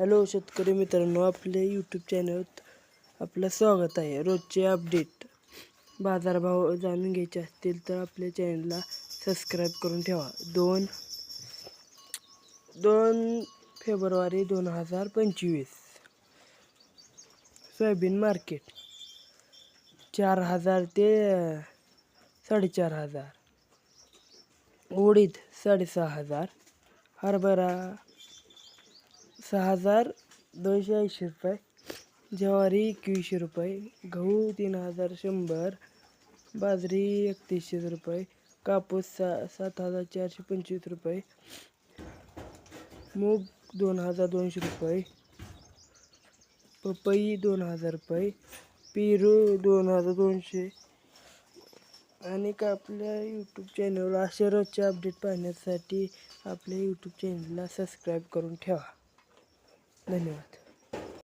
Hello शेतकरी मित्रांनो आपल्या यूट्यूब चॅनलत आपलं स्वागत आहे. रोजचे अपडेट बाजारभाव जाणून घ्यायचे असतील तर आपल्या चॅनलला सबस्क्राईब करून ठेवा. दोन दोन फेब्रुवारी दोन हजार पंचवीस. सोयाबीन मार्केट चार हजार ते साडेचार हजार. उडीद साडेसहा हजार. हरभरा सहा हजार दोनशे ऐंशी रुपये. ज्वारी एकवीसशे रुपये. गहू तीन हजार शंभर. बाजरी एकतीसशे रुपये. कापूस सा सात हजार चारशे पंचवीस रुपये. मूग दोन हजार दोनशे रुपये. पपई दोन हजार रुपये. पेरू दोन हजार दोनशे. आणि का आपल्या यूट्यूब चॅनलवर अशा रोजचे अपडेट पाहण्यासाठी आपल्या यूट्यूब चॅनलला सबस्क्राईब करून ठेवा. धन्यवाद.